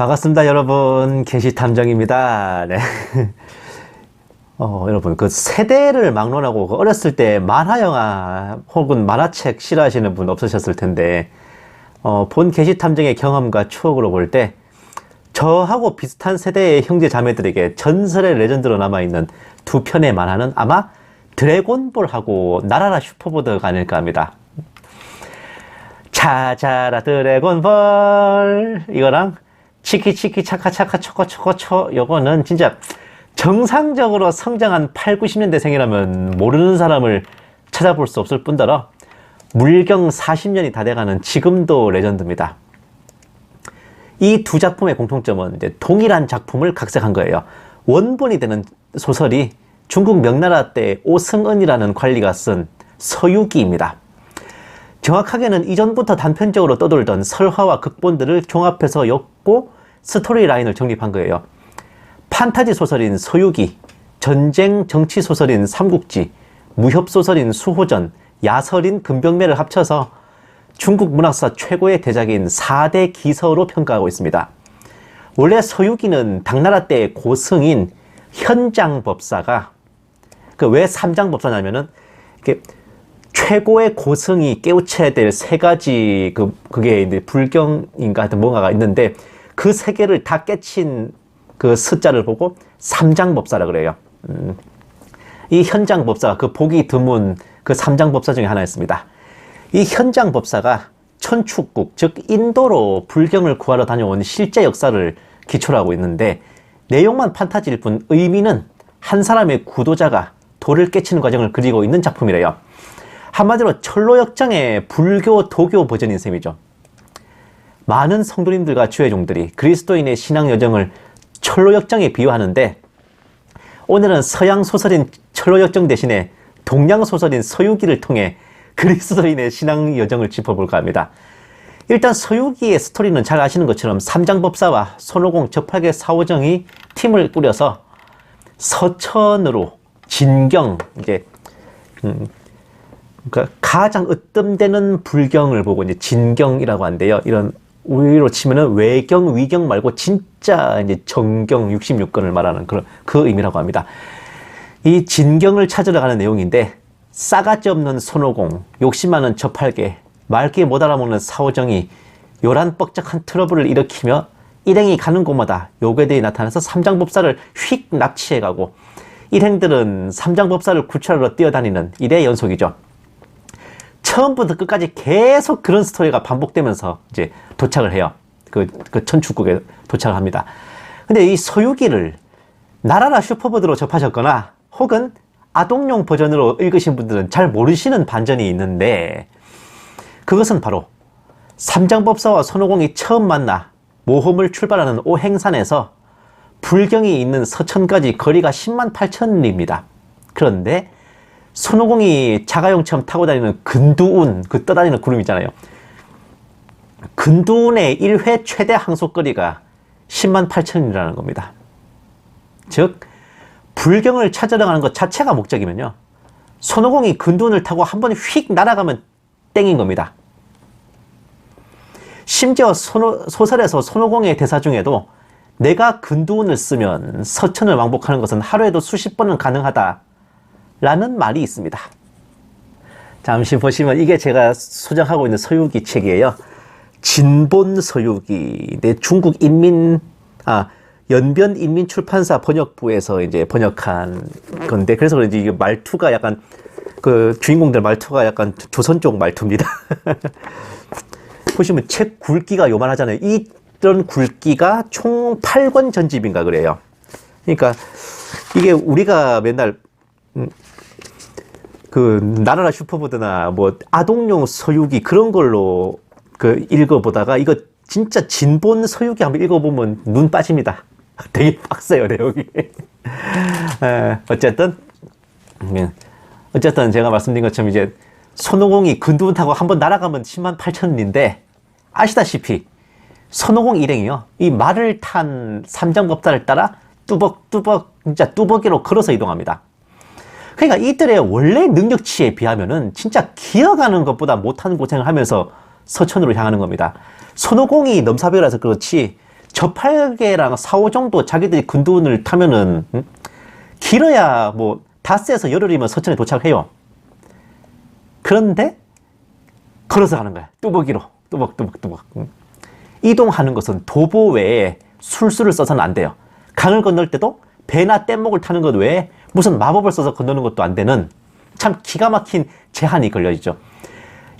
반갑습니다, 여러분. 게시 탐정입니다. 네. 어, 여러분, 그 세대를 막론하고 그 어렸을 때 만화 영화 혹은 만화책 싫어하시는 분 없으셨을 텐데, 어, 본 게시 탐정의 경험과 추억으로 볼 때, 저하고 비슷한 세대의 형제 자매들에게 전설의 레전드로 남아있는 두 편의 만화는 아마 드래곤볼하고 나라라 슈퍼보드가 아닐까 합니다. 찾아라 드래곤볼 이거랑 치키치키 차카차카 초코초코초 요거는 진짜 정상적으로 성장한 8, 90년대생이라면 모르는 사람을 찾아볼 수 없을 뿐더러 물경 40년이 다 돼가는 지금도 레전드입니다. 이 두 작품의 공통점은 이제 동일한 작품을 각색한 거예요. 원본이 되는 소설이 중국 명나라 때 오승은이라는 관리가 쓴 서유기입니다. 정확하게는 이전부터 단편적으로 떠돌던 설화와 극본들을 종합해서 엮고 스토리 라인을 정립한 거예요. 판타지 소설인 서유기, 전쟁 정치 소설인 삼국지, 무협 소설인 수호전, 야설인 금병매를 합쳐서 중국 문학사 최고의 대작인 4대 기서로 평가하고 있습니다. 원래 서유기는 당나라 때 고승인 현장법사가 그 왜 삼장법사냐면은 이렇게 최고의 고승이 깨우쳐야 될 세 가지 그 그게 이제 불경인가 하여튼 뭔가가 있는데 그 세 개를 다 깨친 그 숫자를 보고 삼장법사라 그래요. 음. 이 현장법사가 그 보기 드문 그 삼장법사 중에 하나였습니다. 이 현장법사가 천축국 즉 인도로 불경을 구하러 다녀온 실제 역사를 기초로 하고 있는데 내용만 판타지일 뿐 의미는 한 사람의 구도자가 돌을 깨치는 과정을 그리고 있는 작품이래요. 한마디로 철로역정의 불교 도교 버전인 셈이죠. 많은 성도님들과 주의 종들이 그리스도인의 신앙 여정을 철로역정에 비유하는데 오늘은 서양 소설인 철로역정 대신에 동양 소설인 서유기를 통해 그리스도인의 신앙 여정을 짚어볼까 합니다. 일단 서유기의 스토리는 잘 아시는 것처럼 삼장법사와 손오공 적팔계 사오정이 팀을 꾸려서 서천으로 진경 이제 음, 그러니까 가장 으뜸되는 불경을 보고 이제 진경이라고 한대요. 이런 우리로 치면은 외경, 위경 말고 진짜 이제 정경 66권을 말하는 그런 그 의미라고 합니다. 이 진경을 찾으러 가는 내용인데 싸가지 없는 손오공, 욕심 많은 저팔계, 맑게 못 알아먹는 사오정이 요란 뻑적한 트러블을 일으키며 일행이 가는 곳마다 요괴들이 나타나서 삼장법사를 휙 납치해가고 일행들은 삼장법사를 구출하러 뛰어다니는 일의 연속이죠. 처음부터 끝까지 계속 그런 스토리가 반복되면서 이제 도착을 해요. 그, 그 천축국에 도착을 합니다. 근데 이 소유기를 나라라 슈퍼보드로 접하셨거나 혹은 아동용 버전으로 읽으신 분들은 잘 모르시는 반전이 있는데 그것은 바로 삼장법사와 손오공이 처음 만나 모험을 출발하는 오행산에서 불경이 있는 서천까지 거리가 10만 8천 리입니다. 그런데 손오공이 자가용처럼 타고 다니는 근두운 그 떠다니는 구름 있잖아요. 근두운의 1회 최대 항속거리가 10만 8천이라는 겁니다. 즉 불경을 찾으러 가는 것 자체가 목적이면요. 손오공이 근두운을 타고 한 번 휙 날아가면 땡인 겁니다. 심지어 손오, 소설에서 손오공의 대사 중에도 내가 근두운을 쓰면 서천을 왕복하는 것은 하루에도 수십 번은 가능하다. 라는 말이 있습니다. 잠시 보시면 이게 제가 소장하고 있는 서유기 책이에요. 진본 서유기. 내 중국 인민, 아, 연변 인민 출판사 번역부에서 이제 번역한 건데, 그래서 그런지 이게 말투가 약간, 그 주인공들 말투가 약간 조선 쪽 말투입니다. 보시면 책 굵기가 요만하잖아요. 이런 굵기가 총 8권 전집인가 그래요. 그러니까 이게 우리가 맨날 음, 그 나라라 슈퍼보드나 뭐 아동용 서유기 그런 걸로 그 읽어보다가 이거 진짜 진본 서유기 한번 읽어보면 눈 빠집니다. 되게 빡세요 내용이. 에, 어쨌든 예. 어쨌든 제가 말씀드린 것처럼 이제 손오공이 근두운 타고 한번 날아가면 10만 8천인데 아시다시피 손오공 일행이요 이 말을 탄 삼장법사를 따라 뚜벅뚜벅 진짜 뚜벅이로 걸어서 이동합니다. 그러니까 이들의 원래 능력치에 비하면은 진짜 기어가는 것보다 못하는 고생을 하면서 서천으로 향하는 겁니다. 손오공이 넘사벽이라서 그렇지 저팔계랑 사오 정도 자기들이 근두운을 타면은 음? 길어야 뭐 닷새에서 열흘이면 서천에 도착해요. 그런데 걸어서 가는 거야. 뚜벅이로 뚜벅뚜벅뚜벅. 음. 이동하는 것은 도보 외에 술수를 써서는 안 돼요. 강을 건널 때도 배나 뗏목을 타는 것 외에 무슨 마법을 써서 건너는 것도 안 되는 참 기가 막힌 제한이 걸려 있죠.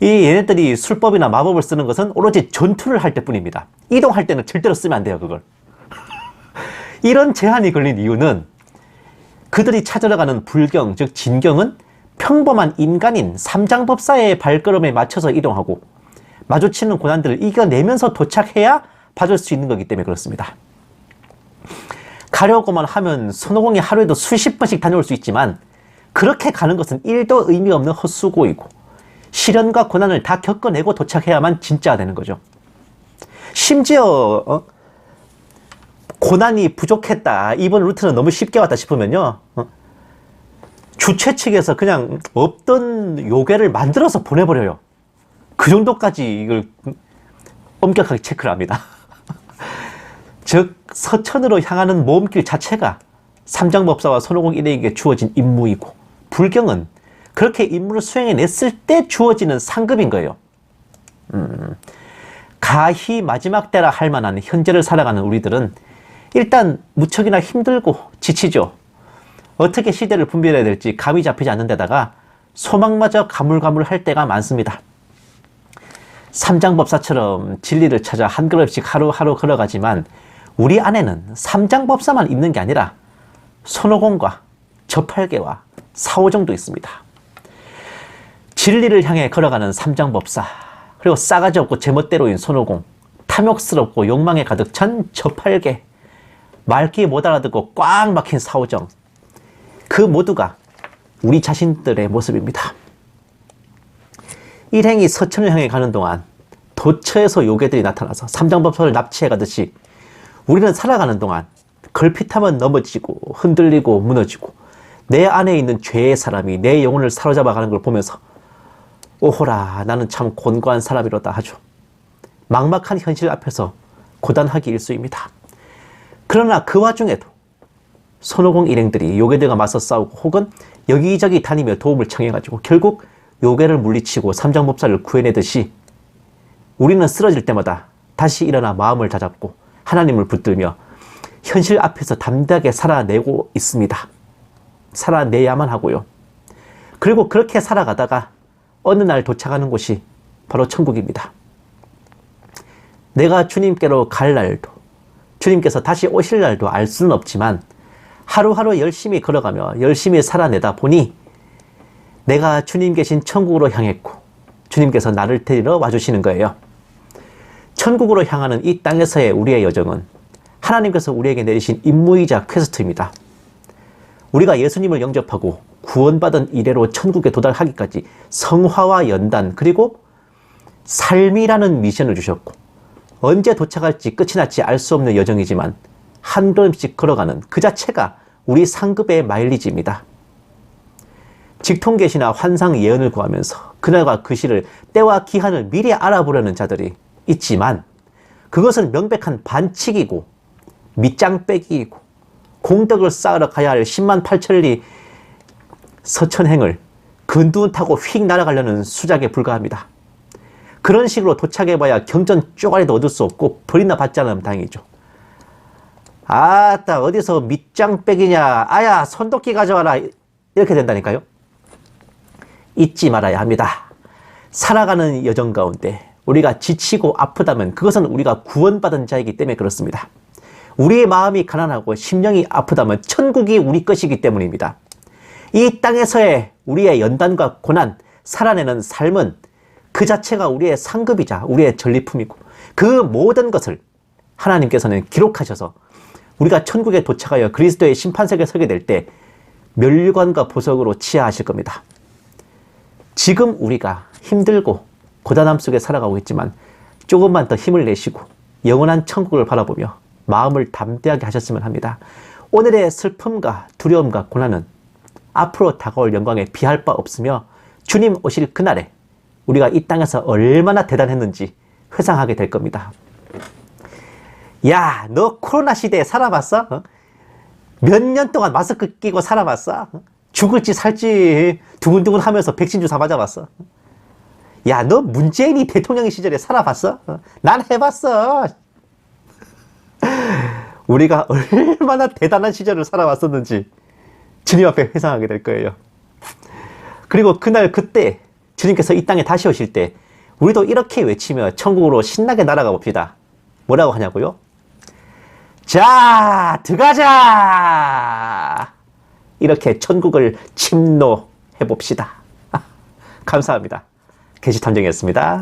이 얘네들이 술법이나 마법을 쓰는 것은 오로지 전투를 할 때뿐입니다. 이동할 때는 절대로 쓰면 안 돼요, 그걸. 이런 제한이 걸린 이유는 그들이 찾으러 가는 불경, 즉 진경은 평범한 인간인 삼장법사의 발걸음에 맞춰서 이동하고 마주치는 고난들을 이겨내면서 도착해야 받을 수 있는 거기 때문에 그렇습니다. 가려고만 하면 손오공이 하루에도 수십 번씩 다녀올 수 있지만 그렇게 가는 것은 일도 의미 없는 헛수고이고 시련과 고난을 다 겪어내고 도착해야만 진짜가 되는 거죠. 심지어 어? 고난이 부족했다. 이번 루트는 너무 쉽게 왔다 싶으면요. 어? 주최 측에서 그냥 없던 요괴를 만들어서 보내버려요. 그 정도까지 이걸 엄격하게 체크를 합니다. 즉 서천으로 향하는 모험길 자체가 삼장법사와 손오공 일행에게 주어진 임무이고 불경은 그렇게 임무를 수행해냈을 때 주어지는 상급인 거예요. 음, 가히 마지막 때라 할 만한 현재를 살아가는 우리들은 일단 무척이나 힘들고 지치죠. 어떻게 시대를 분별해야 될지 감이 잡히지 않는 데다가 소망마저 가물가물할 때가 많습니다. 삼장법사처럼 진리를 찾아 한 걸음씩 하루하루 걸어가지만 우리 안에는 삼장법사만 있는 게 아니라 손오공과 저팔계와 사오정도 있습니다. 진리를 향해 걸어가는 삼장법사 그리고 싸가지 없고 제멋대로인 손오공 탐욕스럽고 욕망에 가득 찬 저팔계 말귀 못 알아듣고 꽉 막힌 사오정 그 모두가 우리 자신들의 모습입니다. 일행이 서천을 향해 가는 동안 도처에서 요괴들이 나타나서 삼장법사를 납치해 가듯이 우리는 살아가는 동안 걸핏하면 넘어지고 흔들리고 무너지고 내 안에 있는 죄의 사람이 내 영혼을 사로잡아 가는 걸 보면서 오호라 나는 참 곤고한 사람이로다 하죠. 막막한 현실 앞에서 고단하기 일수입니다. 그러나 그 와중에도 손오공 일행들이 요괴들과 맞서 싸우고 혹은 여기저기 다니며 도움을 청해가지고 결국 요괴를 물리치고 삼장법사를 구해내듯이 우리는 쓰러질 때마다 다시 일어나 마음을 다잡고 하나님을 붙들며 현실 앞에서 담대하게 살아내고 있습니다. 살아내야만 하고요. 그리고 그렇게 살아가다가 어느 날 도착하는 곳이 바로 천국입니다. 내가 주님께로 갈 날도, 주님께서 다시 오실 날도 알 수는 없지만 하루하루 열심히 걸어가며 열심히 살아내다 보니 내가 주님 계신 천국으로 향했고 주님께서 나를 데리러 와주시는 거예요. 천국으로 향하는 이 땅에서의 우리의 여정은 하나님께서 우리에게 내리신 임무이자 퀘스트입니다. 우리가 예수님을 영접하고 구원받은 이래로 천국에 도달하기까지 성화와 연단 그리고 삶이라는 미션을 주셨고 언제 도착할지 끝이 날지 알 수 없는 여정이지만 한 걸음씩 걸어가는 그 자체가 우리 상급의 마일리지입니다. 직통계시나 환상 예언을 구하면서 그날과 그 시를 때와 기한을 미리 알아보려는 자들이 있지만 그것은 명백한 반칙이고 밑장 빼기이고 공덕을 쌓으러 가야 할 10만 8천리 서천행을 근두운 타고 휙 날아가려는 수작에 불과합니다. 그런 식으로 도착해봐야 경전 쪼가리도 얻을 수 없고 벌이나 받지 않으면 다행이죠. 아따 어디서 밑장 빼기냐 아야 손도끼 가져와라 이렇게 된다니까요. 잊지 말아야 합니다. 살아가는 여정 가운데 우리가 지치고 아프다면 그것은 우리가 구원받은 자이기 때문에 그렇습니다. 우리의 마음이 가난하고 심령이 아프다면 천국이 우리 것이기 때문입니다. 이 땅에서의 우리의 연단과 고난, 살아내는 삶은 그 자체가 우리의 상급이자 우리의 전리품이고 그 모든 것을 하나님께서는 기록하셔서 우리가 천국에 도착하여 그리스도의 심판석에 서게 될 때 멸관과 보석으로 치하하실 겁니다. 지금 우리가 힘들고 고단함 속에 살아가고 있지만 조금만 더 힘을 내시고 영원한 천국을 바라보며 마음을 담대하게 하셨으면 합니다. 오늘의 슬픔과 두려움과 고난은 앞으로 다가올 영광에 비할 바 없으며 주님 오실 그날에 우리가 이 땅에서 얼마나 대단했는지 회상하게 될 겁니다. 야, 너 코로나 시대에 살아봤어? 어? 몇년 동안 마스크 끼고 살아봤어? 어? 죽을지 살지 두근두근 하면서 백신 주사 맞아봤어? 야, 너 문재인이 대통령 시절에 살아봤어? 어? 난 해봤어. 우리가 얼마나 대단한 시절을 살아왔었는지 주님 앞에 회상하게 될 거예요. 그리고 그날 그때 주님께서 이 땅에 다시 오실 때 우리도 이렇게 외치며 천국으로 신나게 날아가 봅시다. 뭐라고 하냐고요? 자, 들어가자! 이렇게 천국을 침노해 봅시다. 감사합니다. 게시 탐정이었습니다.